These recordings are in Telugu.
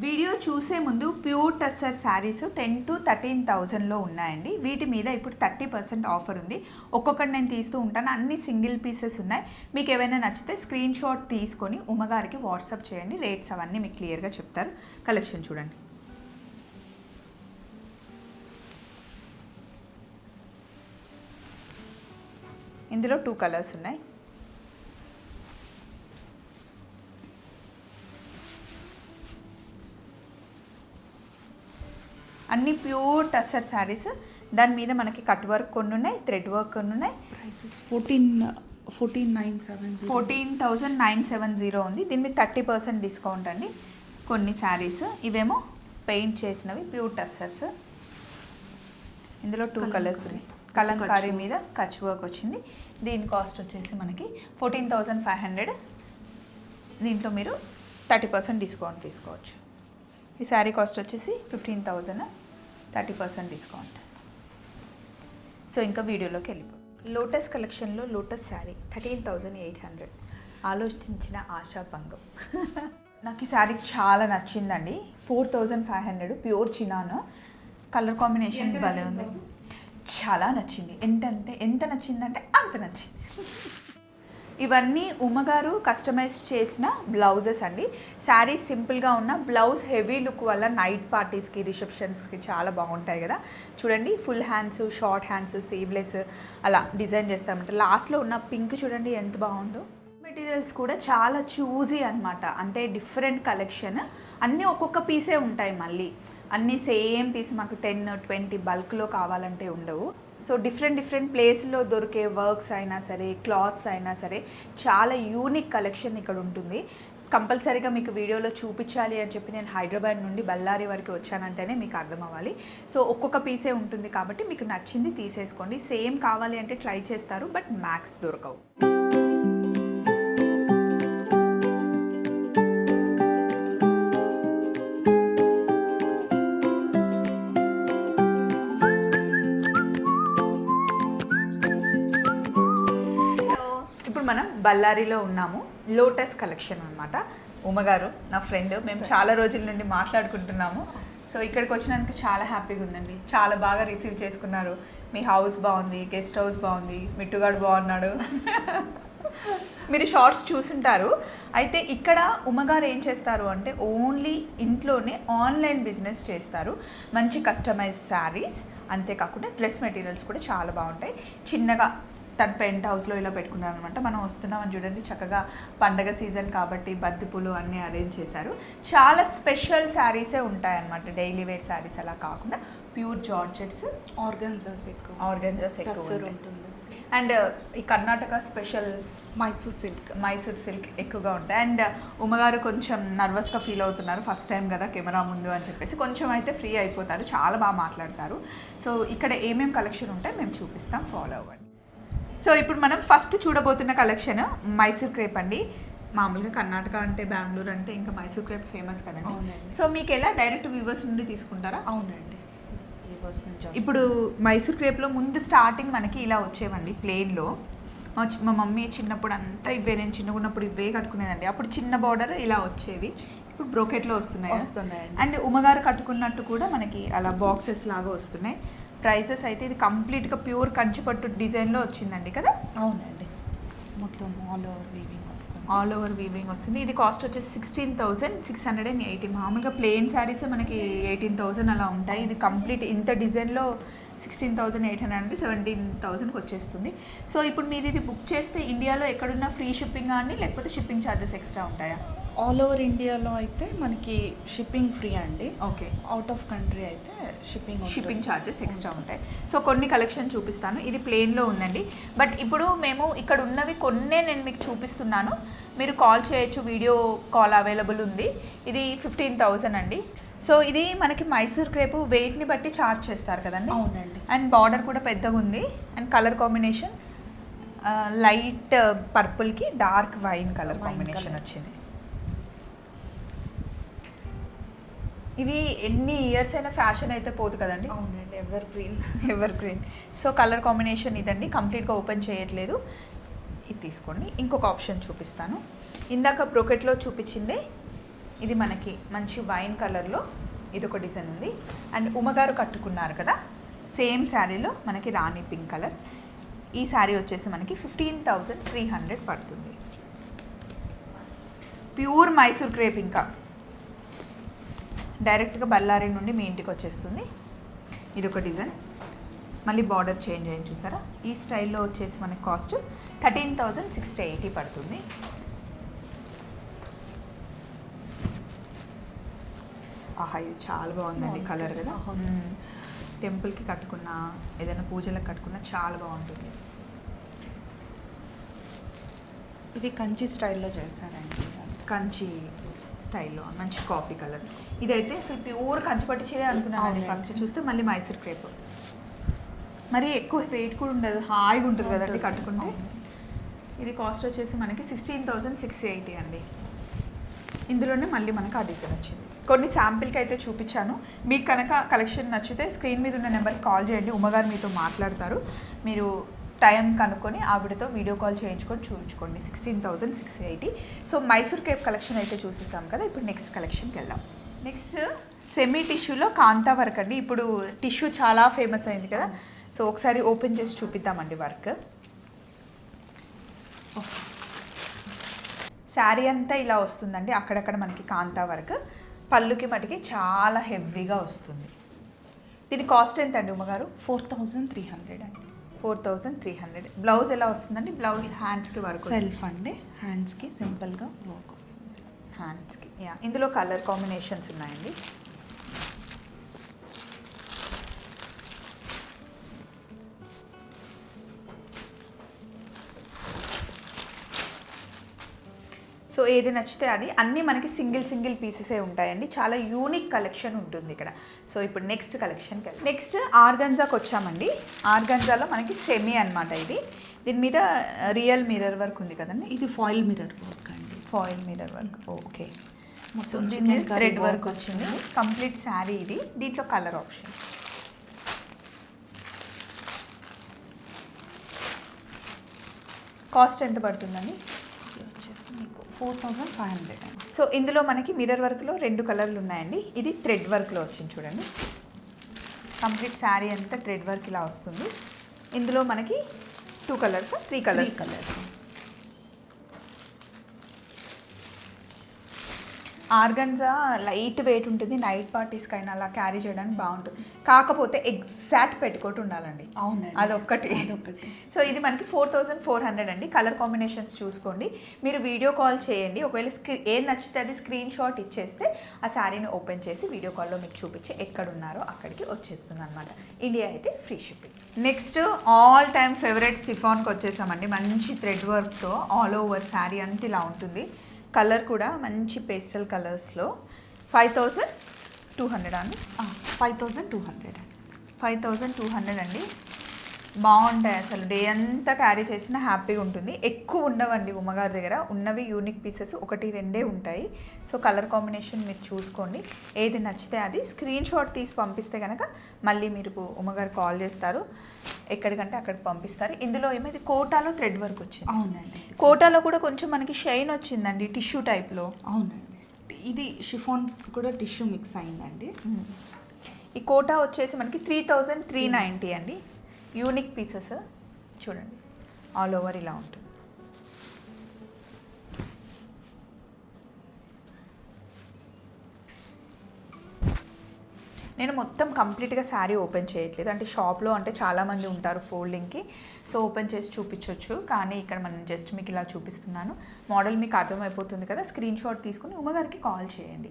వీడియో చూసే ముందు pure tussar saris ten two thirteen థౌజండ్లో ఉన్నాయండి. వీటి మీద ఇప్పుడు థర్టీ పర్సెంట్ ఆఫర్ ఉంది. ఒక్కొక్కటి నేను తీస్తూ ఉంటాను. అన్ని సింగిల్ పీసెస్ ఉన్నాయి. మీకు ఏమైనా నచ్చితే స్క్రీన్ షాట్ తీసుకొని ఉమ్మగారికి వాట్సాప్ చేయండి. రేట్స్ అవన్నీ మీకు క్లియర్గా చెప్తారు. కలెక్షన్ చూడండి. ఇందులో టూ కలర్స్ ఉన్నాయి. అన్ని ప్యూర్ టస్సర్ శారీస్. దాని మీద మనకి కట్ వర్క్ కొన్ని ఉన్నాయి థ్రెడ్ వర్క్ కొన్ని ఉన్నాయి. Prices fourteen fourteen nine seven fourteen thousand nine seven zero ఉంది. దీని మీద థర్టీ పర్సెంట్ డిస్కౌంట్ అండి కొన్ని శారీస్. ఇవేమో పెయింట్ చేసినవి ప్యూర్ టస్సర్స్. ఇందులో టూ కలర్స్ ఉన్నాయి. కలంకారీ మీద కచ్ వర్క్ వచ్చింది. దీని కాస్ట్ వచ్చేసి మనకి ఫోర్టీన్ థౌజండ్ ఫైవ్ హండ్రెడ్. దీంట్లో మీరు థర్టీ పర్సెంట్ డిస్కౌంట్ తీసుకోవచ్చు. ఈ శారీ కాస్ట్ వచ్చేసి fifteen thousand thirty percent discount. So ఇంకా వీడియోలోకి వెళ్ళిపో. లోటస్ కలెక్షన్లో lotus sari thirteen thousand eight hundred. ఆలోచించిన ఆశాభంగం నాకు ఈ శారీ చాలా నచ్చిందండి. Four thousand five hundred pure chinon. Colour combination భలే ఉంది. చాలా నచ్చింది. ఎంతంటే ఎంత నచ్చిందంటే అంత నచ్చింది. ఇవన్నీ ఉమ్మగారు కస్టమైజ్ చేసిన బ్లౌజెస్ అండి. శారీ సింపుల్గా ఉన్న బ్లౌజ్ హెవీ లుక్ వల్ల నైట్ పార్టీస్కి రిసెప్షన్స్కి చాలా బాగుంటాయి కదా. చూడండి full hands short hands sleeveless అలా డిజైన్ చేస్తామంట లాస్ట్లో ఉన్న పింక్ చూడండి ఎంత బాగుందో. మెటీరియల్స్ కూడా చాలా చూజీ అన్నమాట. అంటే డిఫరెంట్ కలెక్షన్ అన్నీ ఒక్కొక్క పీసే ఉంటాయి మళ్ళీ. అన్నీ సేమ్ పీస్ మాకు టెన్ ట్వంటీ బల్క్లో కావాలంటే ఉండవు. సో డిఫరెంట్ డిఫరెంట్ ప్లేస్లో దొరికే వర్క్స్ అయినా సరే క్లాత్స్ అయినా సరే చాలా యూనిక్ కలెక్షన్ ఇక్కడ ఉంటుంది. కంపల్సరీగా మీకు వీడియోలో చూపించాలి అని చెప్పి నేను హైదరాబాద్ నుండి బళ్ళారి వరకు వచ్చానంటేనే మీకు అర్థం అవ్వాలి సో ఒక్కొక్క పీసే ఉంటుంది కాబట్టి మీకు నచ్చింది తీసేసుకోండి. సేమ్ కావాలి అంటే ట్రై చేస్తారు బట్ మ్యాక్స్ దొరకవు. బళ్ళారిలో ఉన్నాము. లోటస్ కలెక్షన్ అన్నమాట. ఉమ్మగారు నా ఫ్రెండ్ మేము చాలా రోజుల నుండి మాట్లాడుకుంటున్నాము. సో ఇక్కడికి వచ్చినందుకు చాలా హ్యాపీగా ఉందండి. చాలా బాగా రిసీవ్ చేసుకున్నారు. మీ హౌస్ బాగుంది గెస్ట్ హౌస్ బాగుంది మిట్టుగాడు బాగున్నాడు. మీరు షార్ట్స్ చూసుంటారు. అయితే ఇక్కడ ఉమ్మగారు ఏం చేస్తారు అంటే ఓన్లీ ఇంట్లోనే ఆన్లైన్ బిజినెస్ చేస్తారు. మంచి కస్టమైజ్ శారీస్ అంతేకాకుండా డ్రెస్ మెటీరియల్స్ కూడా చాలా బాగుంటాయి. చిన్నగా తన పెంట్ హౌస్లో ఇలా పెట్టుకున్నారు అనమాట మనం వస్తున్నామని చూడండి. చక్కగా పండగ సీజన్ కాబట్టి బంతిపూలు అన్నీ అరేంజ్ చేశారు. చాలా స్పెషల్ శారీసే ఉంటాయన్నమాట. డైలీ వేర్ శారీస్ అలా కాకుండా ప్యూర్ జార్జెట్స్. ఆర్గన్జాస్ ఎక్కువ. ఆర్గన్జాస్ ఎక్కువ ఉంటుంది. అండ్ ఈ Karnataka special Mysore silk. Mysore silk ఎక్కువగా ఉంటాయి. అండ్ ఉమ్మగారు కొంచెం నర్వస్గా ఫీల్ అవుతున్నారు. ఫస్ట్ టైం కదా కెమెరా ముందు అని చెప్పేసి. కొంచెం అయితే ఫ్రీ అయిపోతారు. చాలా బాగా మాట్లాడతారు. సో ఇక్కడ ఏమేమి కలెక్షన్ ఉంటాయి మేము చూపిస్తాం. ఫాలో అవ్వండి. సో ఇప్పుడు మనం ఫస్ట్ చూడబోతున్న కలెక్షన్ మైసూర్ క్రేప్ అండి మామూలుగా కర్ణాటక అంటే బెంగళూరు అంటే ఇంకా మైసూర్ క్రేప్ ఫేమస్ కదండి. సో మీకు ఎలా డైరెక్ట్ వ్యూవర్స్ నుండి తీసుకుంటారా అవునండి. ఇప్పుడు మైసూర్ క్రేప్లో ముందు స్టార్టింగ్ మనకి ఇలా వచ్చేవండి ప్లేన్లో మా మా మమ్మీ చిన్నప్పుడు అంతా ఇవే నేను చిన్నగా ఉన్నప్పుడు ఇవే కట్టుకునేదండి అప్పుడు చిన్న బార్డర్ ఇలా వచ్చేవి ఇప్పుడు బ్రోకెట్లో వస్తున్నాయి కదా. వస్తున్నాయండి. అండ్ ఉమ్మగారు కట్టుకున్నట్టు కూడా మనకి అలా బాక్సెస్ లాగా వస్తున్నాయి ప్రైసెస్ అయితే ఇది కంప్లీట్గా ప్యూర్ కంచిపట్టు డిజైన్లో వచ్చిందండి కదా? అవునండి. మొత్తం ఆల్ ఓవర్ వీవింగ్ వస్తుంది. ఆల్ ఓవర్ వీవింగ్ వస్తుంది. ఇది కాస్ట్ వచ్చేసి sixteen thousand six hundred and eighty మామూలుగా ప్లెయిన్ శారీస్ మనకి ఎయిటీన్ థౌసండ్ అలా ఉంటాయి. ఇది కంప్లీట్ ఇంత డిజైన్లో సిక్స్టీన్ థౌసండ్ ఎయిట్ హండ్రెడ్ అంటే సెవెంటీన్ థౌసండ్కి వచ్చేస్తుంది. సో ఇప్పుడు మీరు ఇది బుక్ చేస్తే ఇండియాలో ఎక్కడున్నా ఫ్రీ షిప్పింగ్ అండి లేకపోతే షిప్పింగ్ ఛార్జెస్ ఎక్స్ట్రా ఉంటాయా? ఆల్ ఓవర్ ఇండియాలో అయితే మనకి షిప్పింగ్ ఫ్రీ అండి. ఓకే అవుట్ ఆఫ్ కంట్రీ అయితే షిప్పింగ్ షిప్పింగ్ ఛార్జెస్ ఎక్స్ట్రా ఉంటాయి. సో కొన్ని కలెక్షన్ చూపిస్తాను. ఇది ప్లేన్లో ఉందండి. బట్ ఇప్పుడు మేము ఇక్కడ ఉన్నవి కొన్నే నేను మీకు చూపిస్తున్నాను. మీరు కాల్ చేయొచ్చు వీడియో కాల్ అవైలబుల్ ఉంది. ఇది ఫిఫ్టీన్ థౌజండ్ అండి. సో ఇది మనకి మైసూర్ క్రేపు వెయిట్ని బట్టి చార్జ్ చేస్తారు కదండి? అవునండి. అండ్ బార్డర్ కూడా పెద్దగా ఉంది. అండ్ కలర్ కాంబినేషన్ లైట్ పర్పుల్కి డార్క్ వైన్ కలర్ కాంబినేషన్. వచ్చింది. ఇవి ఎన్ని ఇయర్స్ అయినా ఫ్యాషన్ అయితే పోదు కదండి? అవునండి evergreen. Evergreen. So colour combination ఇదండి. కంప్లీట్గా ఓపెన్ చేయట్లేదు. ఇది తీసుకోండి. ఇంకొక ఆప్షన్ చూపిస్తాను. ఇందాక బ్రోకెట్లో చూపించిందే ఇది మనకి మంచి వైన్ కలర్లో ఇది ఒక డిజైన్ ఉంది. అండ్ ఉమగారు కట్టుకున్నారు కదా సేమ్ శారీలో మనకి రాణి పింక్ కలర్. ఈ శారీ వచ్చేసి మనకి ఫిఫ్టీన్ థౌజండ్ త్రీ హండ్రెడ్ పడుతుంది. ప్యూర్ మైసూర్ క్రేప్ ఇంకా. డైరెక్ట్గా బళ్ళారి నుండి మీ ఇంటికి వచ్చేస్తుంది. ఇది ఒక డిజైన్. మళ్ళీ బార్డర్ చేంజ్ అయ్యింది చూసారా? ఈ స్టైల్లో వచ్చేసి మనకి cost thirteen thousand sixty eighty పడుతుంది. ఆహా ఇది చాలా బాగుందండి బాగుంది. కలర్ కదా? టెంపుల్కి కట్టుకున్న ఏదైనా పూజలకు కట్టుకున్నా చాలా బాగుంటుంది. ఇది కంచి స్టైల్లో చేశారండి. కంచి స్టైల్లో మంచి కాఫీ కలర్. ఇదైతే అసలు ప్యూర్ కంచిపట్టు చీర అనుకున్నాను. ఫస్ట్. చూస్తే మళ్ళీ మైసూర్ క్రేప్. మరి ఎక్కువ వెయిట్ కూడా ఉండదు హాయిగా ఉంటుంది కదండి. కట్టుకుంటే. ఇది కాస్ట్ వచ్చేసి మనకి సిక్స్టీన్ థౌజండ్ సిక్స్ ఎయిటీ అండి. ఇందులోనే మళ్ళీ మనకు ఆ డిజైన్ వచ్చింది. కొన్ని శాంపిల్కి అయితే చూపించాను. మీకు కనుక కలెక్షన్ నచ్చితే స్క్రీన్ మీద ఉన్న నెంబర్కి కాల్ చేయండి. ఉమ్మగారు మీతో మాట్లాడతారు. మీరు టైం కనుక్కొని ఆవిడతో వీడియో కాల్ చేయించుకొని చూపించుకోండి sixteen thousand six eighty so Mysore crepe collection అయితే చూసేస్తాం కదా. ఇప్పుడు నెక్స్ట్ కలెక్షన్కి వెళ్దాం. నెక్స్ట్ సెమీ టిష్యూలో కాంతా వర్క్ అండి. ఇప్పుడు టిష్యూ చాలా ఫేమస్ అయింది కదా. సో ఒకసారి ఓపెన్ చేసి చూపిద్దామండి వర్క్ శారీ అంతా ఇలా వస్తుందండి. అక్కడక్కడ మనకి కాంతా వర్క్ పళ్ళుకి మటుకి చాలా హెవీగా వస్తుంది. దీని కాస్ట్ ఎంత అండి ఉమ్మగారు ఫోర్ థౌజండ్ త్రీ హండ్రెడ్ అండి. Four thousand three hundred. Blouse ఎలా వస్తుందండి? బ్లౌజ్ హ్యాండ్స్కి వర్క్ సెల్ఫ్ అండి. హ్యాండ్స్కి సింపుల్గా వర్క్ వస్తుంది. హ్యాండ్స్కి యా. ఇందులో కలర్ కాంబినేషన్స్ ఉన్నాయండి. సో ఏది నచ్చితే అది. అన్నీ మనకి సింగిల్ సింగిల్ పీసెసే ఉంటాయండి. చాలా యూనిక్ కలెక్షన్ ఉంటుంది ఇక్కడ. సో ఇప్పుడు నెక్స్ట్ కలెక్షన్కి నెక్స్ట్ ఆర్గంజాకి వచ్చామండి. ఆర్గంజాలో మనకి సెమీ అన్నమాట ఇది. దీని మీద రియల్ మిర్రర్ వర్క్ ఉంది కదండి. ఇది ఫాయిల్ మిర్రర్ వర్క్ అండి. ఫాయిల్ మిర్రర్ వర్క్ ఓకే మొత్తం థ్రెడ్ వర్క్ వచ్చింది. కంప్లీట్ శారీ ఇది. దీంట్లో కలర్ ఆప్షన్ కాస్ట్ ఎంత పడుతుందండి? ఫోర్ థౌజండ్ ఫైవ్ హండ్రెడ్ అండి. సో ఇందులో మనకి మిర్రర్ వర్క్లో రెండు కలర్లు ఉన్నాయండి. ఇది థ్రెడ్ వర్క్లో వచ్చింది చూడండి. కంప్లీట్ శారీ అంతా థ్రెడ్ వర్క్ ఇలా వస్తుంది. ఇందులో మనకి two colours three three colours colours. Organza light weight ఉంటుంది నైట్ పార్టీస్కి అయినా అలా క్యారీ చేయడానికి బాగుంటుంది. కాకపోతే ఎగ్జాక్ట్ పెట్టుకోటి ఉండాలండి. అవునండి. అదొక్కటి. అదొకటి సో ఇది మనకి ఫోర్ థౌజండ్ ఫోర్ హండ్రెడ్ అండి. కలర్ కాంబినేషన్స్ చూసుకోండి. మీరు వీడియో కాల్ చేయండి. ఒకవేళ స్క్రీ ఏం నచ్చితే అది స్క్రీన్ షాట్ ఇచ్చేస్తే ఆ శారీని ఓపెన్ చేసి వీడియో కాల్లో మీకు చూపించి ఎక్కడ ఉన్నారో అక్కడికి వచ్చేస్తుంది అనమాట ఇండియా అయితే free shipping. Next all time favourite సిఫాన్కి వచ్చేసామండి. మంచి థ్రెడ్ వర్క్తో ఆల్ ఓవర్ శారీ అంతా ఇలా ఉంటుంది. కలర్ కూడా మంచి పేస్టల్ కలర్స్లో. ఫైవ్ థౌజండ్ టూ హండ్రెడ్ అండి. ఫైవ్ థౌజండ్ టూ హండ్రెడ్ అండి. ఫైవ్ థౌజండ్ టూ హండ్రెడ్ అండి. బాగుంటాయి అసలు. డే అంతా క్యారీ చేసినా హ్యాపీగా ఉంటుంది. ఎక్కువ ఉండవండి ఉమ్మగారి దగ్గర. ఉన్నవి యూనిక్ పీసెస్ ఒకటి రెండే ఉంటాయి. సో కలర్ కాంబినేషన్ మీరు చూసుకోండి. ఏది నచ్చితే అది స్క్రీన్ షాట్ తీసి పంపిస్తే కనుక మళ్ళీ మీరు ఉమ్మగారు కాల్ చేస్తారు. ఎక్కడికంటే అక్కడికి పంపిస్తారు. ఇందులో ఏమైతే కోటాలో థ్రెడ్ వర్క్ వచ్చింది. అవునండి. కోటాలో కూడా కొంచెం మనకి షైన్ వచ్చిందండి టిష్యూ టైప్లో అవునండి. ఇది షిఫాన్ కూడా టిష్యూ మిక్స్ అయిందండి. ఈ కోటా వచ్చేసి మనకి త్రీ థౌజండ్ త్రీ నైంటీ అండి. యూనిక్ పీసెస్ చూడండి. ఆల్ ఓవర్ ఇలా ఉంటుంది. నేను మొత్తం కంప్లీట్గా శారీ ఓపెన్ చేయట్లేదు. అంటే షాప్లో అంటే చాలామంది ఉంటారు ఫోల్డింగ్కి సో ఓపెన్ చేసి చూపించవచ్చు కానీ ఇక్కడ మనం జస్ట్ మీకు ఇలా చూపిస్తున్నాను. మోడల్ మీకు అర్థమైపోతుంది కదా. స్క్రీన్ షాట్ తీసుకుని ఉమ్మగారికి కాల్ చేయండి.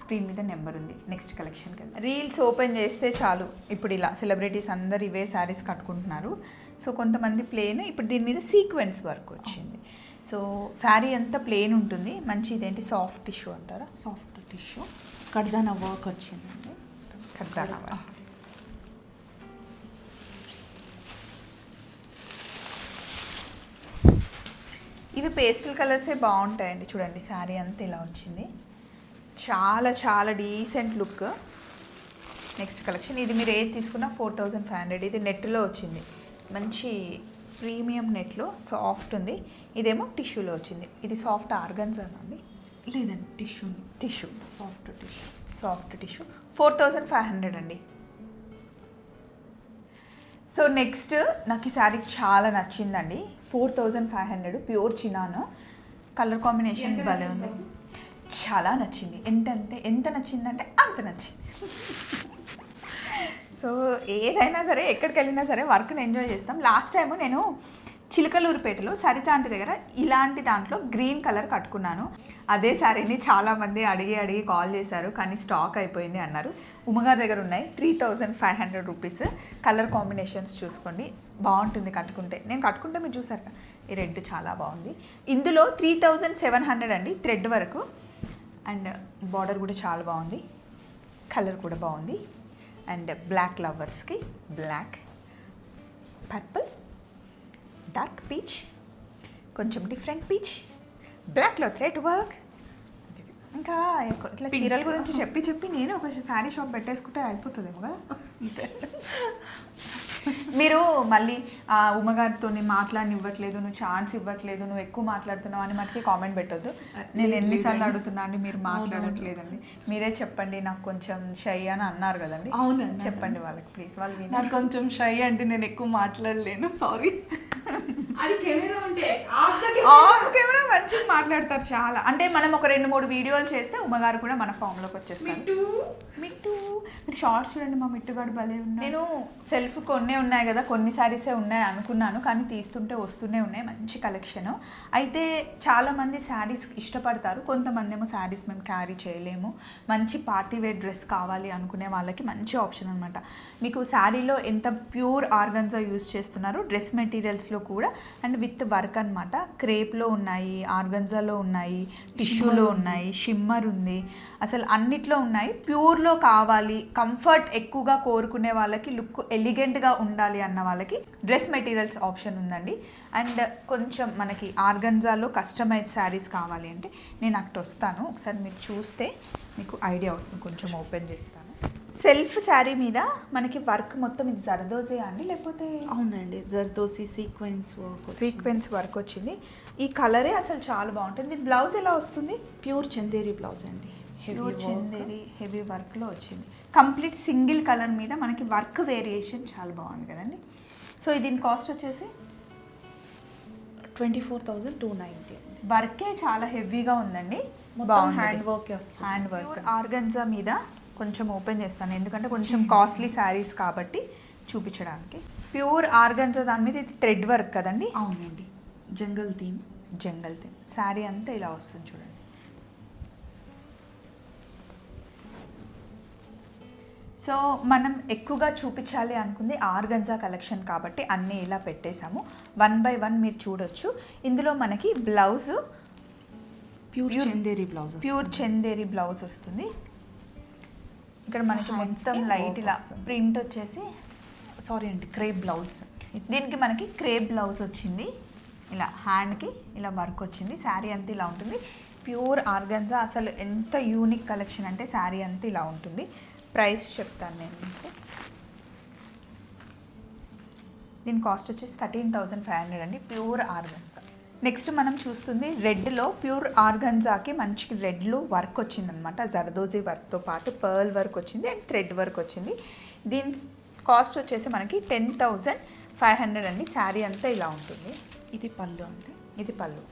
స్క్రీన్ మీద నెంబర్ ఉంది. నెక్స్ట్ కలెక్షన్కి వెళ్దాం రీల్స్ ఓపెన్ చేస్తే చాలు. ఇప్పుడు ఇలా సెలబ్రిటీస్ అందరు ఇవే శారీస్ కట్టుకుంటున్నారు. సో కొంతమంది ప్లేన్ ఇప్పుడు దీని మీద సీక్వెన్స్ వర్క్ వచ్చింది. సో శారీ అంతా ప్లేన్ ఉంటుంది. మంచి ఇదేంటి? సాఫ్ట్ టిష్యూ అంటారా? Soft tissue. కడ్దానా వర్క్ వచ్చిందండి. కర్దానా work. ఇవి పేస్టల్ కలర్సే బాగుంటాయండి. చూడండి శారీ అంతా ఇలా వచ్చింది. చాలా చాలా డీసెంట్ లుక్ నెక్స్ట్ కలెక్షన్ ఇది మీరు ఏది తీసుకున్నా ఫోర్ థౌజండ్ ఫైవ్ హండ్రెడ్ ఇది నెట్లో వచ్చింది. మంచి ప్రీమియం నెట్లో సాఫ్ట్ ఉంది. ఇదేమో టిష్యూలో వచ్చింది. ఇది సాఫ్ట్ ఆర్గన్స్ అండి. లేదండి టిష్యూని tissue soft tissue soft tissue four thousand five hundred అండి. సో నెక్స్ట్ నాకు ఈ శారీ చాలా నచ్చిందండి. Four thousand five hundred pure chinon colour combination భలే ఉంది. చాలా నచ్చింది. ఎంతంటే ఎంత నచ్చిందంటే అంత నచ్చింది. సో ఏదైనా సరే ఎక్కడికి వెళ్ళినా సరే వర్క్ని ఎంజాయ్ చేస్తాం. లాస్ట్ టైం నేను చిలకలూరుపేటలో సరిత ఆంటీ దగ్గర ఇలాంటి దాంట్లో గ్రీన్ కలర్ కట్టుకున్నాను. అదే శారీని చాలామంది అడిగి అడిగి కాల్ చేశారు కానీ స్టాక్ అయిపోయింది అన్నారు. ఉమ్మగారి దగ్గర ఉన్నాయి three thousand five hundred rupees. Colour combinations చూసుకోండి. బాగుంటుంది కట్టుకుంటే. నేను కట్టుకుంటే మీరు చూసారు ఈ రెడ్ చాలా బాగుంది. ఇందులో త్రీ థౌజండ్ సెవెన్ హండ్రెడ్ అండి థ్రెడ్ వరకు. అండ్ బార్డర్ కూడా చాలా బాగుంది. కలర్ కూడా బాగుంది. అండ్ బ్లాక్ లవర్స్కి బ్లాక్ పర్పుల్ డార్క్ పీచ్ కొంచెం డిఫరెంట్ పీచ్ బ్లాక్లో థ్రెడ్ వర్క్. ఇంకా ఇట్లా. చీరల గురించి చెప్పి చెప్పి నేను ఒక శారీ షాప్ పెట్టేసుకుంటే అయిపోతుందేమో కదా? మీరు మళ్ళీ ఆ ఉమ్మగారితో మాట్లాడనివ్వట్లేదు నువ్వు ఛాన్స్ ఇవ్వట్లేదు నువ్వు ఎక్కువ మాట్లాడుతున్నావు అని మనకి కామెంట్ పెట్టొద్దు. నేను ఎన్నిసార్లు. అడుగుతున్నా అండి మీరు మాట్లాడట్లేదండి. మీరే చెప్పండి నాకు కొంచెం షై అని అన్నారు కదండి. అవునండి. చెప్పండి వాళ్ళకి ప్లీజ్ వాళ్ళు నాకు కొంచెం షై అండి నేను ఎక్కువ మాట్లాడలేను సారీ అది కెమెరా ఉంటే ఆఫ్ కెమెరా. మంచిగా మాట్లాడతారు చాలా. అంటే మనం ఒక రెండు మూడు వీడియోలు చేస్తే ఉమ్మగారు కూడా మన ఫామ్లోకి వచ్చేస్తారు. మిట్టు. మీరు షార్ట్స్ చూడండి మా మిట్టుగాడు భలే ఉన్నాయి నేను సెల్ఫ్ కొన్నే ఉన్నాయి కదా కొన్ని శారీసే ఉన్నాయి అనుకున్నాను కానీ తీస్తుంటే వస్తూనే ఉన్నాయి. మంచి కలెక్షన్ అయితే చాలా మంది శారీస్ ఇష్టపడతారు. కొంతమంది ఏమో శారీస్ మేము క్యారీ చేయలేము. మంచి పార్టీ వేర్ డ్రెస్ కావాలి అనుకునే వాళ్ళకి మంచి ఆప్షన్ అనమాట మీకు శారీలో ఎంత ప్యూర్ ఆర్గన్జా యూస్ చేస్తున్నారు డ్రెస్ మెటీరియల్స్లో కూడా అండ్ విత్ వర్క్ అనమాట క్రేప్లో ఉన్నాయి ఆర్గన్జాలో ఉన్నాయి టిష్యూలో ఉన్నాయి షిమ్మర్ ఉంది. అసలు అన్నిట్లో ఉన్నాయి. ప్యూర్లో కావాలి కంఫర్ట్ ఎక్కువగా కోరుకునే వాళ్ళకి లుక్ ఎలిగెంట్గా ఉండాలి అన్న వాళ్ళకి డ్రెస్ మెటీరియల్స్ ఆప్షన్ ఉందండి. అండ్ కొంచెం మనకి ఆర్గన్జాలో కస్టమైజ్ శారీస్ కావాలి అంటే నేను అక్కడ వస్తాను ఒకసారి మీరు చూస్తే మీకు ఐడియా వస్తుంది. కొంచెం ఓపెన్ చేస్తాను. సెల్ఫ్ శారీ మీద మనకి వర్క్ మొత్తం ఇది జరదోజే అండి? లేకపోతే అవునండి. Zardozi sequence work sequence work వచ్చింది. ఈ కలరే అసలు చాలా బాగుంటుంది. బ్లౌజ్ ఎలా వస్తుంది? ప్యూర్ చందేరి బ్లౌజ్ అండి. హెవీ చందేరి హెవీ వర్క్లో వచ్చింది. కంప్లీట్ సింగిల్ కలర్ మీద మనకి వర్క్ వేరియేషన్ చాలా బాగుంది కదండి. సో దీని కాస్ట్ వచ్చేసి twenty four thousand two ninety వర్కే చాలా హెవీగా ఉందండి. మొత్తం hand work hand work organza మీద కొంచెం ఓపెన్ చేస్తాను. ఎందుకంటే కొంచెం కాస్ట్లీ శారీస్ కాబట్టి చూపించడానికి. ప్యూర్ ఆర్గన్జా దాని మీద ఇది థ్రెడ్ వర్క్ కదండి? అవునండి. Jungle theme. Jungle thing sari అంతా ఇలా వస్తుంది చూడండి. సో మనం ఎక్కువగా చూపించాలి అనుకుంది ఆర్గన్జా కలెక్షన్ కాబట్టి అన్నీ ఇలా పెట్టేశాము. వన్ బై వన్ మీరు చూడొచ్చు. ఇందులో మనకి blouse pure Chanderi blouse pure Chanderi blouse వస్తుంది. ఇక్కడ మనకి మొత్తం లైట్ ఇలా. ప్రింట్ వచ్చేసి సారీ అండి క్రేప్ బ్లౌజ్ దీనికి మనకి క్రేప్ బ్లౌజ్ వచ్చింది. ఇలా హ్యాండ్కి ఇలా వర్క్ వచ్చింది. శారీ అంతా ఇలా ఉంటుంది. ప్యూర్ ఆర్గన్జా అసలు ఎంత యూనిక్ కలెక్షన్ అంటే శారీ అంతా ఇలా ఉంటుంది. ప్రైస్ చెప్తాను నేను మీకు. దీని కాస్ట్ వచ్చేసి థర్టీన్ థౌజండ్ ఫైవ్ హండ్రెడ్ అండి. ప్యూర్ ఆర్గన్జా నెక్స్ట్ మనం చూస్తుంది రెడ్లో ప్యూర్ ఆర్గన్జాకి మంచి రెడ్లో వర్క్ వచ్చిందనమాట జర్దోజీ వర్క్తో పాటు పర్ల్ వర్క్ వచ్చింది అండ్ థ్రెడ్ వర్క్ వచ్చింది. దీని కాస్ట్ వచ్చేసి మనకి టెన్ థౌజండ్ ఫైవ్ హండ్రెడ్ అండి. శారీ అంతా ఇలా ఉంటుంది. ఇది పళ్ళు అండి ఇది పళ్ళు.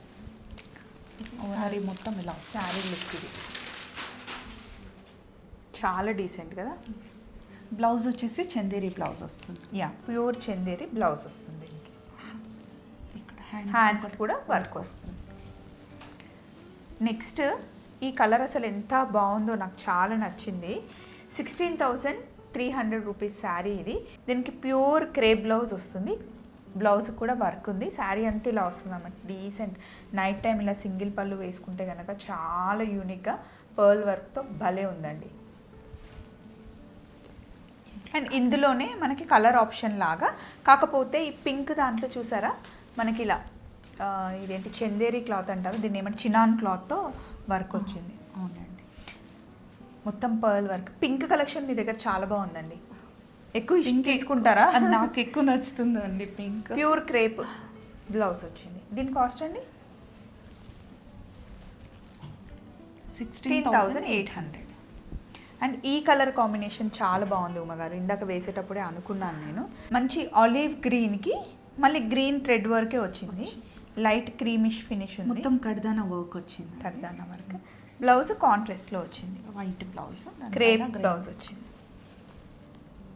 సారీ మొత్తం ఇలా. శారీ లుక్ ఇది. చాలా డీసెంట్ కదా? బ్లౌజ్ వచ్చేసి చందేరి బ్లౌజ్ వస్తుంది. యా ప్యూర్ చందేరి బ్లౌజ్ వస్తుంది. హ్యాండ్స్ కూడా వర్క్ వస్తుంది. నెక్స్ట్ ఈ కలర్ అసలు ఎంత బాగుందో నాకు చాలా నచ్చింది. Sixteen thousand three hundred rupees sari ఇది. దీనికి ప్యూర్ క్రే బ్లౌజ్ వస్తుంది. బ్లౌజ్ కూడా వర్క్ ఉంది. శారీ అంతా ఇలా వస్తుంది అన్నమాట. డీసెంట్ నైట్ టైం ఇలా సింగిల్ పళ్ళు వేసుకుంటే కనుక చాలా యూనిక్గా పర్ల్ వర్క్తో భలే ఉందండి. అండ్ ఇందులోనే మనకి కలర్ ఆప్షన్ లాగా. కాకపోతే ఈ పింక్ దాంట్లో చూసారా? మనకి ఇలా ఇదేంటి చందేరి క్లాత్ అంటారు దీన్ని ఏమంటే చినాన్ క్లాత్తో వర్క్ వచ్చింది. అవునండి. మొత్తం పర్ల్ వర్క్. పింక్ కలెక్షన్ మీ దగ్గర చాలా బాగుందండి. ఎక్కువ ఇష్టం తీసుకుంటారా? నాకు ఎక్కువ నచ్చుతుంది అండి పింక్. ప్యూర్ క్రేప్ బ్లౌజ్ వచ్చింది. దీని కాస్ట్ అండి? Sixteen thousand eight hundred. And ఈ కలర్ కాంబినేషన్ చాలా బాగుంది ఉమ్మగారు ఇందాక వేసేటప్పుడే అనుకున్నాను నేను. మంచి ఆలివ్ గ్రీన్కి మళ్ళీ గ్రీన్ థ్రెడ్ వర్కే వచ్చింది. లైట్ క్రీమిష్ ఫినిష్ ఉంది. మొత్తం కడ్దాన వర్క్ వచ్చింది. కర్దాన వర్క్. బ్లౌజ్ కాంట్రాస్ట్లో వచ్చింది. వైట్ బ్లౌజ్ క్రేప్ బ్లౌజ్ వచ్చింది.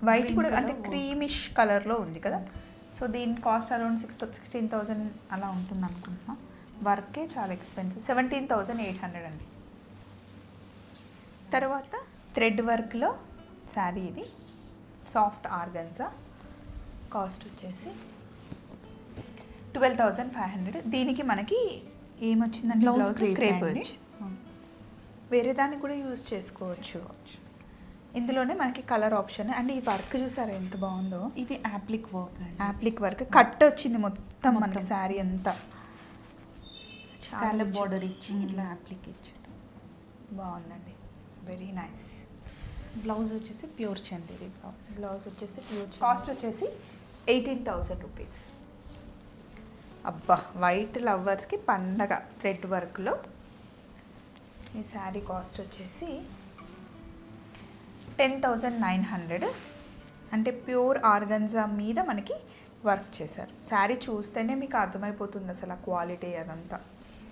వైట్ కూడా అంటే. క్రీమిష్ కలర్లో ఉంది కదా. సో దీని cost around six sixteen thousand అలా ఉంటుంది అనుకుంటున్నాం. వర్కే చాలా expensive seventeen thousand eight hundred అండి. తర్వాత థ్రెడ్ వర్క్లో శారీ ఇది. సాఫ్ట్ ఆర్గన్జా కాస్ట్ వచ్చేసి ట్వెల్వ్ థౌజండ్ ఫైవ్ హండ్రెడ్. దీనికి మనకి ఏమొచ్చిందంటే బ్లౌజ్ క్రేప్ వేరే దాన్ని కూడా యూజ్ చేసుకోవచ్చు. ఇందులోనే మనకి కలర్ ఆప్షన్. అండ్ ఈ వర్క్ చూసారా ఎంత బాగుందో? ఇది యాప్లిక్ వర్క్ అండి. Applique work. కట్ వచ్చింది మొత్తం మనకి. శారీ అంతా. స్కాలప్ బార్డర్ ఇచ్చి ఇట్లా యాప్లిక్ ఇచ్చాడు బాగుందండి. వెరీ నైస్ బ్లౌజ్ వచ్చేసి ప్యూర్ చందేరి బ్లౌజ్. బ్లౌజ్ వచ్చేసి కాస్ట్ వచ్చేసి ఎయిటీన్ థౌసండ్ రూపీస్. అబ్బా వైట్ లవర్స్కి పండగ థ్రెడ్ వర్క్లో ఈ శారీ కాస్ట్ వచ్చేసి టెన్ థౌజండ్ నైన్ హండ్రెడ్ అంటే ప్యూర్ ఆర్గన్జా మీద మనకి వర్క్ చేశారు. శారీ చూస్తేనే మీకు అర్థమైపోతుంది అసలు ఆ క్వాలిటీ అదంతా.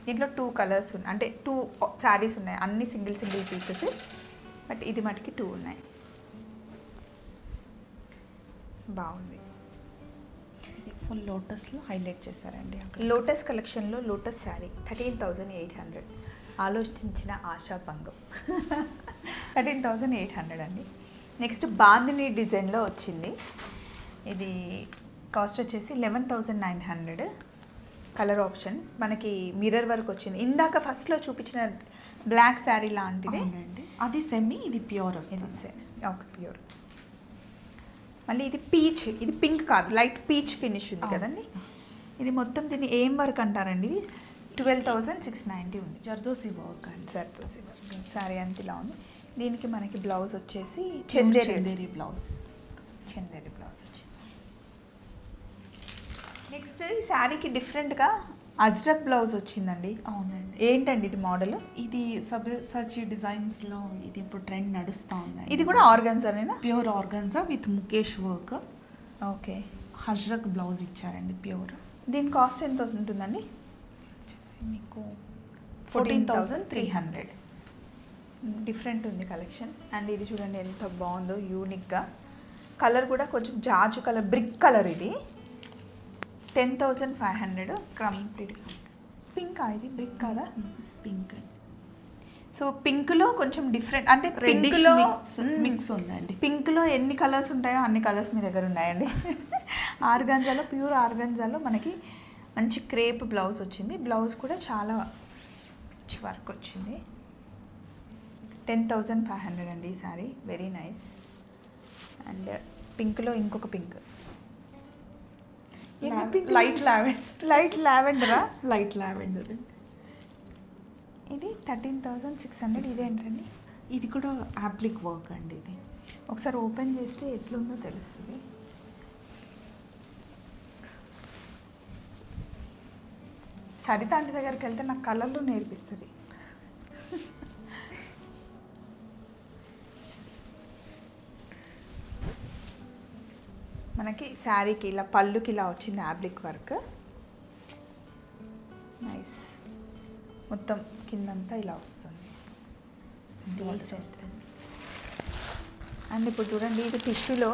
దీంట్లో టూ కలర్స్ ఉన్నాయి అంటే టూ శారీస్ ఉన్నాయి. అన్ని సింగిల్ సింగిల్ పీసెస్ బట్ ఇది మటుకి టూ ఉన్నాయి. బాగుంది. ఫుల్ లోటస్లో హైలైట్ చేశారండి లోటస్ కలెక్షన్లో lotus sari thirteen thousand eight hundred. ఆలోచించిన ఆశాభంగం థర్టీన్ థౌజండ్ ఎయిట్ హండ్రెడ్ అండి. నెక్స్ట్ బాందిని డిజైన్లో వచ్చింది. ఇది కాస్ట్ వచ్చేసి eleven thousand nine hundred. Colour option. మనకి మిర్రర్ వర్క్ వచ్చింది. ఇందాక ఫస్ట్లో చూపించిన బ్లాక్ శారీ లాంటిది. అది సెమీ ఇది ప్యూర్ వస్తుంది. Okay pure. మళ్ళీ ఇది పీచ్ ఇది పింక్ కాదు లైట్ పీచ్ ఫినిష్ ఉంది. కదండి. ఇది మొత్తం దీన్ని ఏం వర్క్ అంటారండి? ఇది ట్వెల్వ్ థౌజండ్ సిక్స్ నైంటీ ఉంది. జర్దోసి వర్క్ అండి. సరిపోసి వర్క్. సారీ అంత ఇలా ఉంది. దీనికి మనకి బ్లౌజ్ వచ్చేసి చందేరి చందేరి బ్లౌజ్. చందేరి బ్లౌజ్ వచ్చింది నెక్స్ట్ ఈ శారీకి డిఫరెంట్గా అజ్రక్ బ్లౌజ్ వచ్చిందండి. అవునండి. ఏంటండి ఇది మోడల్? ఇది సబ్ సచ్ డిజైన్స్లో ఇది ఇప్పుడు ట్రెండ్ నడుస్తా ఉందండి. ఇది కూడా ఆర్గన్జానేనా? Pure organza with mukaish work. Okay. Ajrakh blouse ఇచ్చారండి ప్యూర్. దీని కాస్ట్ ఎంత ఉంటుందండి? వచ్చేసి మీకు fourteen thousand three hundred. Different ఉంది కలెక్షన్. అండ్ ఇది చూడండి ఎంత బాగుందో యూనిక్గా. కలర్ కూడా కొంచెం జాజు కలర్ బ్రిక్ కలర్ ఇది. Ten thousand five hundred complete pink. ఇది? బ్రిక్ కాదా? పింక్ అండి. సో పింక్లో కొంచెం డిఫరెంట్ అంటే పింక్లో మిక్స్ మిక్స్ ఉందండి. పింక్లో ఎన్ని కలర్స్ ఉంటాయో అన్ని కలర్స్ మీ దగ్గర ఉన్నాయండి. ఆర్గాంజాలో ప్యూర్ ఆర్గాంజాలో మనకి మంచి క్రేప్ బ్లౌజ్ వచ్చింది. బ్లౌజ్ కూడా చాలా మంచి వర్క్ వచ్చింది. టెన్ థౌజండ్ ఫైవ్ హండ్రెడ్ అండి ఈ సారీ. Very nice. అండ్ పింక్లో ఇంకొక pink. Light lavender. Light లావెండరా? Light lavender. ఇది థర్టీన్ థౌజండ్ సిక్స్ హండ్రెడ్ ఇదేంటండి ఇది కూడా యాప్లిక్ వర్క్ అండి ఇది. ఒకసారి ఓపెన్ చేస్తే ఎట్లుందో తెలుస్తుంది. సరిత ఆంటీ దగ్గరికి వెళ్తే నాకు కలర్లు నేర్పిస్తుంది. మనకి శారీకి ఇలా పళ్ళుకి ఇలా వచ్చింది యాబ్లిక్ వర్క్ నైస్ మొత్తం కిందంతా ఇలా వస్తుంది. అండ్ ఇప్పుడు చూడండి ఇది టిష్యూలో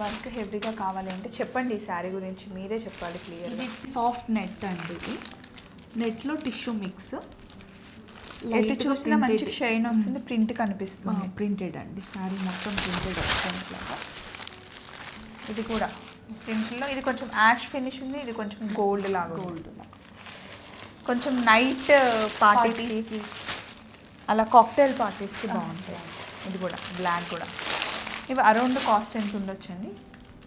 వర్క్ హెవీగా కావాలి అంటే చెప్పండి ఈ శారీ గురించి. మీరే చెప్పాలి క్లియర్ ఇది సాఫ్ట్ నెట్ అండి ఇది. నెట్లో టిష్యూ మిక్స్ ఎటు చూసినా మంచి షైన్ వస్తుంది ప్రింట్ కనిపిస్తుంది. ప్రింటెడ్ అండి. సారీ మొత్తం ప్రింటెడ్ వస్తుంది ఇది కూడా. ప్రింట్లో ఇది కొంచెం యాష్ ఫినిష్ ఉంది ఇది కొంచెం గోల్డ్ లాగా గోల్డ్ కొంచెం నైట్ పార్టీస్కి అలా కాక్టైల్ పార్టీస్కి బాగుంటాయి. ఇది కూడా బ్లాక్ కూడా. ఇవి అరౌండ్ కాస్ట్ ఎంత ఉండొచ్చండి?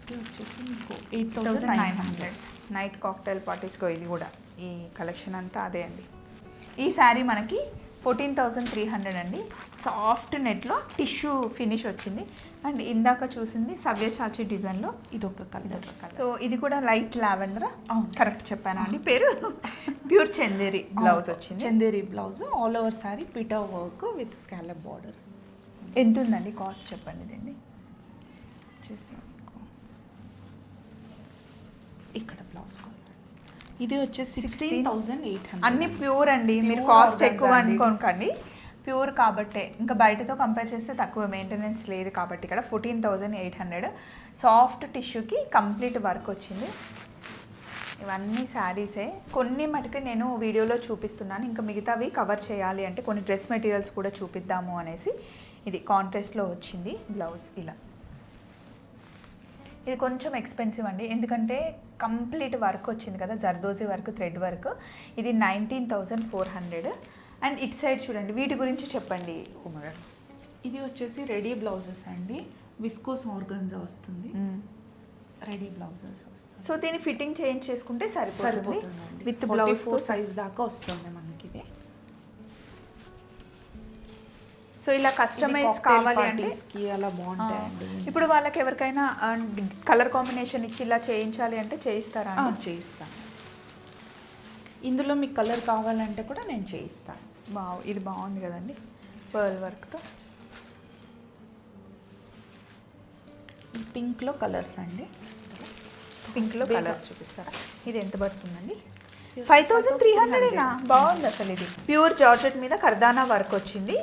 ఇది వచ్చేసి మీకు eight thousand thousand nine hundred night cocktail పార్టీస్కి ఇది కూడా. ఈ కలెక్షన్ అంతా అదే అండి. ఈ శారీ మనకి ఫోర్టీన్ థౌజండ్ త్రీ హండ్రెడ్ అండి. సాఫ్ట్ నెట్లో టిష్యూ ఫినిష్ వచ్చింది. అండ్ ఇందాక చూసింది సవ్యసాచి డిజైన్లో ఇది ఒక కలర్. సో ఇది కూడా లైట్ లావెండర్? అవును. కరెక్ట్ చెప్పాను అండి పేరు? ప్యూర్ చందేరి బ్లౌజ్ వచ్చింది. Chanderi blouse all over sari pitta work with scallop border. ఎంత ఉందండి కాస్ట్ చెప్పండి దీన్ని? మీకు ఇక్కడ బ్లౌజ్ ఇది వచ్చేసి సిక్స్టీన్ థౌజండ్ ఎయిట్ హండ్రెడ్ అన్ని ప్యూర్ అండి. మీరు కాస్ట్ ఎక్కువ. అనుకోకండి. ప్యూర్ కాబట్టే. ఇంకా బయటతో కంపేర్ చేస్తే తక్కువ మెయింటెనెన్స్ లేదు కాబట్టి ఇక్కడ fourteen thousand eight hundred soft టిష్యూకి complete work వచ్చింది. ఇవన్నీ శారీసే కొన్ని మటుకు నేను వీడియోలో చూపిస్తున్నాను. ఇంకా మిగతావి కవర్ చేయాలి అంటే కొన్ని డ్రెస్ మెటీరియల్స్ కూడా చూపిద్దాము అనేసి ఇది కాంట్రాస్ట్లో వచ్చింది బ్లౌజ్ ఇలా. ఇది కొంచెం ఎక్స్పెన్సివ్ అండి. ఎందుకంటే కంప్లీట్ వర్క్ వచ్చింది కదా జర్దోజీ వర్క్ థ్రెడ్ వర్క్ ఇది nineteen thousand four hundred and it side చూడండి వీటి గురించి చెప్పండి. ఇది వచ్చేసి రెడీ బ్లౌజెస్ అండి. విస్కోస్ ఆర్గన్జా వస్తుంది. రెడీ బ్లౌజెస్ వస్తుంది. సో దీన్ని ఫిట్టింగ్ చేంజ్ చేసుకుంటే సరిపోతుంది విత్ బ్లౌజ్ ఫోర్ సైజ్ దాకా వస్తుంది సో ఇలా కస్టమైజ్ కావాలి అంటే అలా బాగుంటాయండి. ఇప్పుడు వాళ్ళకి ఎవరికైనా కలర్ కాంబినేషన్ ఇచ్చి ఇలా చేయించాలి అంటే చేయిస్తారా? చేయిస్తాను ఇందులో మీకు కలర్ కావాలంటే కూడా నేను చేయిస్తాను వావ్ ఇది బాగుంది కదండి. పర్ల్ వర్క్తో ఈ పింక్లో కలర్స్ అండి. పింక్లో. కలర్స్ చూపిస్తారా? ఇది ఎంత పడుతుందండి? ఫైవ్ థౌసండ్ త్రీ హండ్రెడేనా బాగుంది అసలు ఇది. ప్యూర్ జార్జెట్ మీద కర్దానా వర్క్ వచ్చింది.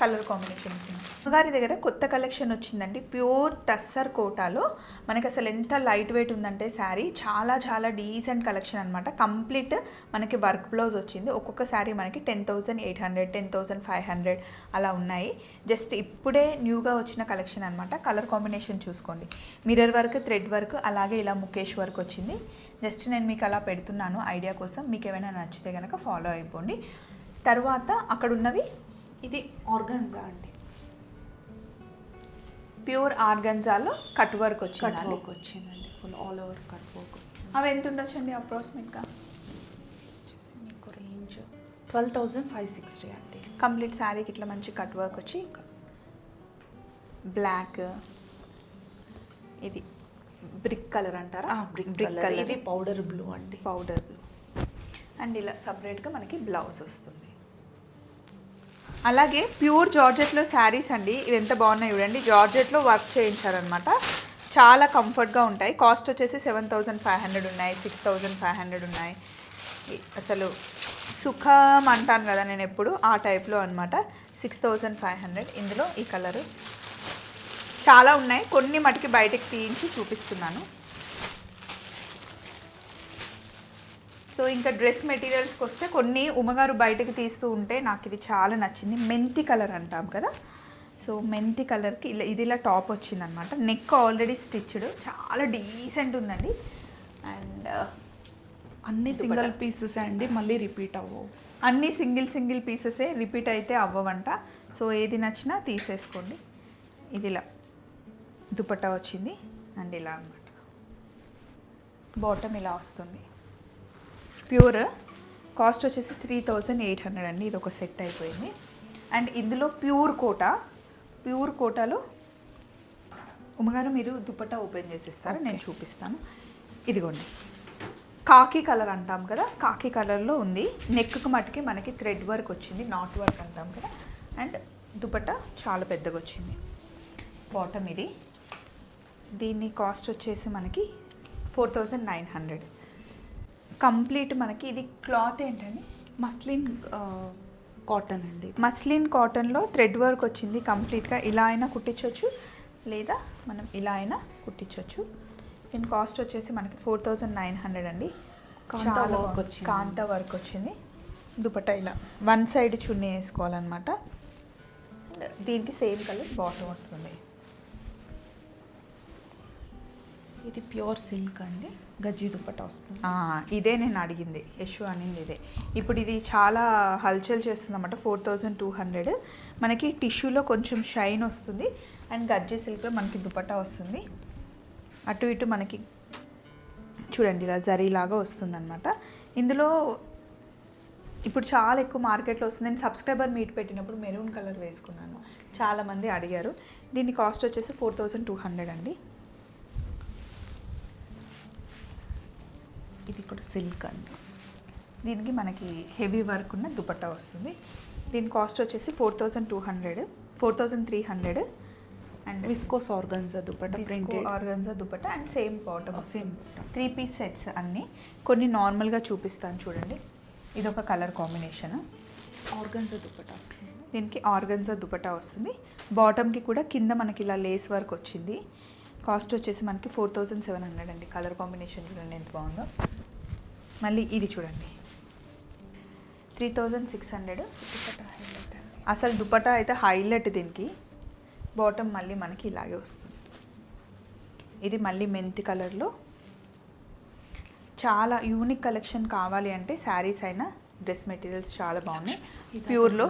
కలర్ కాంబినేషన్స్ గారి దగ్గర కొత్త కలెక్షన్ వచ్చిందండి. ప్యూర్ టస్సర్ కోటాలో మనకి అసలు ఎంత లైట్ వెయిట్ ఉందంటే శారీ చాలా చాలా డీసెంట్ కలెక్షన్ అనమాట కంప్లీట్ మనకి వర్క్ బ్లౌజ్ వచ్చింది. ఒక్కొక్క శారీ మనకి ten thousand eight hundred ten thousand five hundred అలా ఉన్నాయి. జస్ట్ ఇప్పుడే న్యూగా వచ్చిన కలెక్షన్ అనమాట కలర్ కాంబినేషన్ చూసుకోండి. మిర్రర్ వర్క్ థ్రెడ్ వర్క్ అలాగే ఇలా ముఖేష్ వర్క్ వచ్చింది. జస్ట్ నేను మీకు అలా పెడుతున్నాను ఐడియా కోసం. మీకు ఏమైనా నచ్చితే కనుక ఫాలో అయిపోండి. తర్వాత అక్కడ ఉన్నవి ఇది ఆర్గన్జా అండి. ప్యూర్ ఆర్గన్జాలో కట్ వర్క్ కట్ వచ్చింది వర్క్ వచ్చిందండి. Full all over cut work వస్తుంది. అవి ఎంత ఉండొచ్చండి అప్రాక్సిమేట్గా? మీకు range twelve thousand five sixty అండి. కంప్లీట్ శారీకి ఇట్లా మంచి కట్ వర్క్ వచ్చి బ్లాక్. ఇది బ్రిక్ కలర్ అంటారా? Brick colour. ఇది పౌడర్ బ్లూ అండి. పౌడర్ అండ్ ఇలా సపరేట్గా మనకి బ్లౌజ్ వస్తుంది. అలాగే ప్యూర్ జార్జెట్లో శారీస్ అండి. ఇవి ఎంత బాగున్నాయి చూడండి. జార్జెట్లో వర్క్ చేయించారనమాట చాలా కంఫర్ట్గా ఉంటాయి. కాస్ట్ వచ్చేసి సెవెన్ థౌజండ్ ఫైవ్ హండ్రెడ్ ఉన్నాయి సిక్స్ థౌజండ్ ఫైవ్ హండ్రెడ్ ఉన్నాయి. అసలు సుఖం అంటాను కదా నేను ఎప్పుడు. ఆ టైప్లో అనమాట సిక్స్ థౌజండ్ ఫైవ్ హండ్రెడ్. ఇందులో ఈ కలరు చాలా ఉన్నాయి. కొన్ని మటుకి బయటకు తీయించి చూపిస్తున్నాను. సో ఇంకా డ్రెస్ మెటీరియల్స్కి వస్తే కొన్ని ఉమగారు బయటకు తీస్తూ ఉంటే నాకు ఇది చాలా నచ్చింది. మెంతి కలర్ అంటాం కదా? సో మెంతి కలర్కి ఇలా ఇది ఇలా టాప్ వచ్చింది అనమాట నెక్ ఆల్రెడీ స్టిచ్డ్. చాలా డీసెంట్ ఉందండి. అండ్ అన్ని సింగిల్ పీసెస్ అండి? మళ్ళీ రిపీట్ అవ్వవు. అన్నీ సింగిల్ సింగిల్ పీసెసే రిపీట్ అయితే అవ్వవంట. సో ఏది నచ్చినా తీసేసుకోండి. ఇది ఇలా దుపట్టా వచ్చింది. అండ్ ఇలా అనమాట బాటమ్ ఇలా వస్తుంది. ప్యూర్ కాస్ట్ వచ్చేసి త్రీ థౌజండ్ ఎయిట్ హండ్రెడ్ అండి. ఇది ఒక సెట్ అయిపోయింది. అండ్ ఇందులో ప్యూర్ కోట ప్యూర్ కోటాలో ఉమ్మగారు మీరు దుపట్టా ఓపెన్ చేసిస్తారు? నేను చూపిస్తాను. ఇదిగోండి. కాకి కలర్ అంటాం కదా? కాకి కలర్లో ఉంది. నెక్కు మటుకి మనకి థ్రెడ్ వర్క్ వచ్చింది. నాట్ వర్క్ అంటాం కదా? అండ్ దుపట్టా చాలా పెద్దగా వచ్చింది. బాటమ్ ఇది. దీని కాస్ట్ వచ్చేసి మనకి four thousand nine hundred. Complete మనకి ఇది క్లాత్ ఏంటండి? మస్లిన్ కాటన్ అండి. మస్లిన్ కాటన్లో థ్రెడ్ వర్క్ వచ్చింది కంప్లీట్గా. ఇలా అయినా కుట్టించవచ్చు లేదా మనం ఇలా అయినా కుట్టించవచ్చు దీని కాస్ట్ వచ్చేసి మనకి ఫోర్ థౌజండ్ నైన్ హండ్రెడ్ అండి. కాంతా బాగుంది. వచ్చింది. కాంతా వర్క్ వచ్చింది. దుపట్టా ఇలా. వన్ సైడ్ చున్నీ వేసుకోవాలన్నమాట. దీనికి సేమ్ కలర్ బాటమ్ వస్తుంది. ఇది ప్యూర్ సిల్క్ అండి. గజ్జి దుప్పట వస్తుంది. ఇదే నేను అడిగింది. యశు అనింది ఇదే. ఇప్పుడు ఇది చాలా హల్చల్ చేస్తుంది అనమాట ఫోర్ థౌజండ్ టూ హండ్రెడ్. మనకి టిష్యూలో కొంచెం షైన్ వస్తుంది. అండ్ గజ్జి సిల్క్లో మనకి దుపట్టా వస్తుంది. అటు ఇటు మనకి చూడండి ఇలా జరీలాగా వస్తుందన్నమాట. ఇందులో ఇప్పుడు చాలా ఎక్కువ మార్కెట్లో వస్తుంది. నేను సబ్స్క్రైబర్ మీట్ పెట్టినప్పుడు మెరూన్ కలర్ వేసుకున్నాను. చాలామంది అడిగారు. దీని కాస్ట్ వచ్చేసి ఫోర్ థౌజండ్ టూ హండ్రెడ్ అండి. ఇది కూడా సిల్క్ అండి. దీనికి మనకి హెవీ వర్క్ ఉన్న దుపట్టా వస్తుంది. దీని కాస్ట్ వచ్చేసి four thousand two hundred four thousand three hundred and viscose organza dupatta printed. Organza dupatta and same bottom same three piece sets అన్నీ. కొన్ని నార్మల్గా చూపిస్తాను చూడండి. ఇది ఒక కలర్ కాంబినేషన్. ఆర్గన్జా దుపట్టా వస్తుంది. దీనికి ఆర్గన్జా దుపట్టా వస్తుంది. బాటమ్కి కూడా కింద మనకి ఇలా లేస్ వర్క్ వచ్చింది. కాస్ట్ వచ్చేసి మనకి ఫోర్ థౌజండ్ సెవెన్ హండ్రెడ్ అండి. కలర్ కాంబినేషన్ చూడండి ఎంత బాగుందో. మళ్ళీ ఇది చూడండి. Three thousand six hundred. అసలు దుపట్టా అయితే హైలైట్ దీనికి. బాటమ్ మళ్ళీ మనకి ఇలాగే వస్తుంది. ఇది మళ్ళీ మెంతి కలర్లో. చాలా యూనిక్ కలెక్షన్ కావాలి అంటే శారీస్ అయినా డ్రెస్ మెటీరియల్స్ చాలా బాగున్నాయి. ప్యూర్లో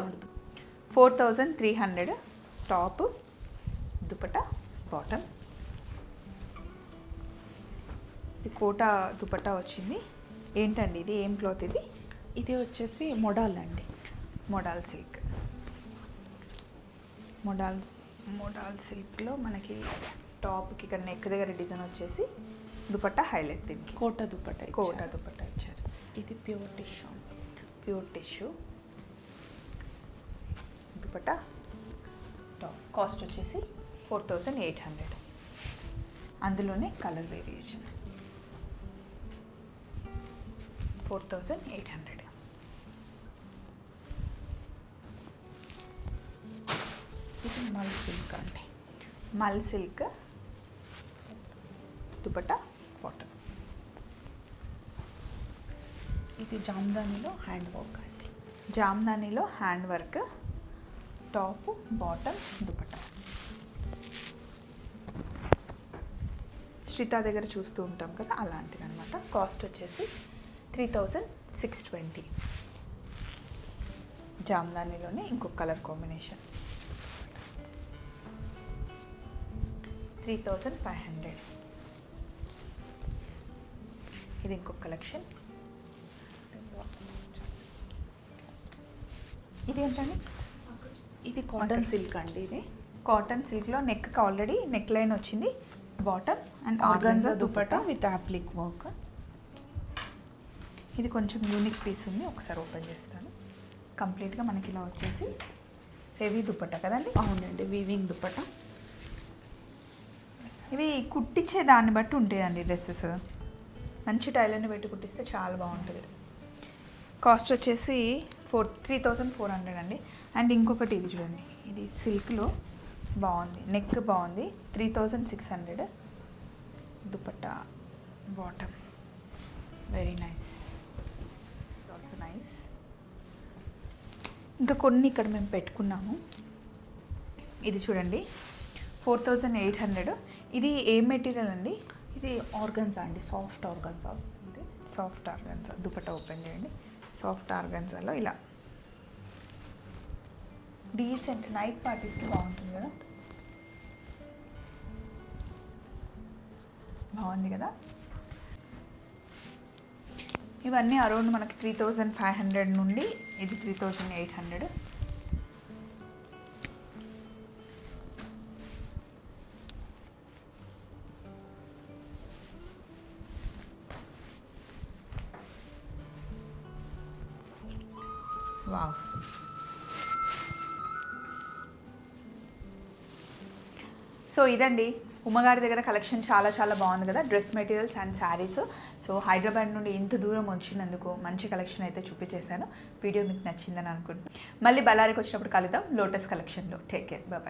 four thousand three hundred top dupatta bottom. ఇది కోటా దుపట్టా వచ్చింది. ఏంటండి ఇది? ఏం క్లాత్ ఇది? ఇది వచ్చేసి మొడాల్ అండి. Modal silk. మోడాల్ మోడాల్ సిల్క్లో మనకి టాప్కి ఇక్కడ నెక్ దగ్గర డిజైన్ వచ్చేసి దుపట్టా హైలైట్ దీనికి కోట దుపట్టా కోటా. దుపట్టా ఇచ్చారు. ఇది pure tissue. Pure tissue. Dupatta top. Cost వచ్చేసి ఫోర్ థౌజండ్ ఎయిట్ హండ్రెడ్. అందులోనే colour variation. Four thousand eight hundred. ఇది మల్ సిల్క్ అండి. మల్ సిల్క్ దుపట్టా కాటన్ ఇది జామ్దానిలో హ్యాండ్ వర్క్ అండి. జామ్దానిలో hand work top bottom dupatta. Sritha దగ్గర చూస్తూ ఉంటాం కదా అలాంటిది అనమాట కాస్ట్ వచ్చేసి త్రీ థౌజండ్ సిక్స్ ట్వంటీ జామ్దానిలోనే ఇంకొక colour combination three thousand five hundred ఇది ఇంకొక కలెక్షన్ ఇది ఏంటండి? ఇది కాటన్ సిల్క్ అండి ఇది. కాటన్ సిల్క్లో నెక్కి ఆల్రెడీ నెక్ లైన్ వచ్చింది. Bottom and organza dupatta with applique work ఇది కొంచెం యూనిక్ పీస్ ఉంది. ఒకసారి ఓపెన్ చేస్తాను. కంప్లీట్గా మనకి ఇలా వచ్చేసి హెవీ దుపట్టా కదండి? అవునండి వీవింగ్ దుపట్టా ఇవి కుట్టించే దాన్ని బట్టి ఉంటాయండి డ్రెస్సెస్. మంచి టైలర్ని పెట్టి కుట్టిస్తే చాలా బాగుంటుంది. కాస్ట్ వచ్చేసి four three thousand four hundred అండి. అండ్ ఇంకొకటి ఇది చూడండి. ఇది సిల్క్లో బాగుంది. నెక్ బాగుంది. Three thousand six hundred dupatta bottom very nice also nice ఇంకా కొన్ని ఇక్కడ మేము పెట్టుకున్నాము. ఇది చూడండి. Four thousand eight hundred. ఇది ఏం మెటీరియల్ అండి? ఇది ఆర్గన్జా అండి. సాఫ్ట్ ఆర్గన్జా వస్తుంది. సాఫ్ట్ ఆర్గన్జా దుపట్టా ఓపెన్ చేయండి. సాఫ్ట్ ఆర్గన్జాలో ఇలా. డీసెంట్ నైట్ పార్టీస్కి బాగుంటుంది కదా. బాగుంది కదా? ఇవన్నీ అరౌండ్ మనకి త్రీ థౌజండ్ ఫైవ్ హండ్రెడ్ నుండి ఇది three thousand eight hundred wow so ఇదండి. ఉమ్మగారి దగ్గర కలెక్షన్ చాలా చాలా బాగుంది కదా dress materials and saris. So Hyderabad నుండి ఇంత దూరం వచ్చినందుకు మంచి కలెక్షన్ అయితే చూపించేశాను. వీడియో మీకు నచ్చిందని అనుకుంటున్నాను. మళ్ళీ బళ్ళారికి వచ్చినప్పుడు కలుద్దాం. లోటస్ కలెక్షన్లో. Take care. బాయ్